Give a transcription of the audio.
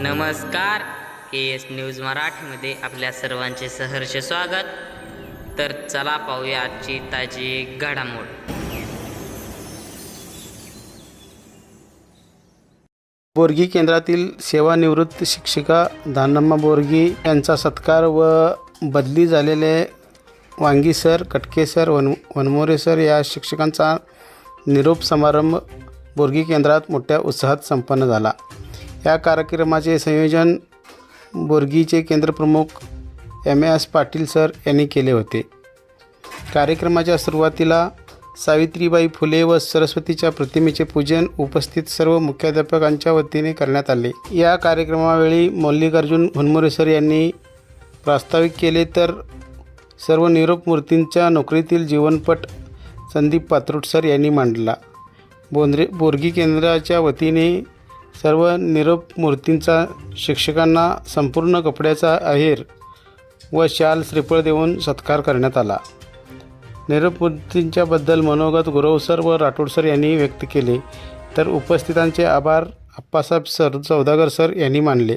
नमस्कार के S news मराठीमध्ये आपल्या सर्वांचे सहर्ष स्वागत. तर चला पाहूया आजची ताजी घडामोड. बोरगी केंद्रातील सेवानिवृत्त शिक्षिका धानम्मा बोरगी यांचा सत्कार व बदली झालेले वांगी सर कटके सर वन वनमोरे सर या शिक्षकांचा निरोप समारंभ बोरगी केंद्रात मोठ्या उत्साहात संपन्न झाला. या कार्यक्रमाचे संयोजन बोरगीचे केंद्रप्रमुख एम एस पाटील सर यांनी केले होते. कार्यक्रमाच्या सुरुवातीला सावित्रीबाई फुले व सरस्वतीच्या प्रतिमेचे पूजन उपस्थित सर्व मुख्याध्यापकांच्या वतीने करण्यात आले. या कार्यक्रमावेळी मल्लिकार्जुन हुनमुरे सर यांनी प्रास्ताविक केले तर सर्व निरोप मूर्तींच्या नोकरीतील जीवनपट संदीप पात्रोट सर यांनी मांडला. बोंद्रे बोरगी केंद्राच्या वतीने सर्व निरोप मूर्तींचा शिक्षकांना संपूर्ण कपड्याचा अहेर व शाल श्रीफळ देऊन सत्कार करण्यात आला. निरपूर्तींच्याबद्दल मनोगत गुरवसर व राठोड सर यांनी व्यक्त केले तर उपस्थितांचे आभार आप्पासाहेब सर चौदागर सर यांनी मानले.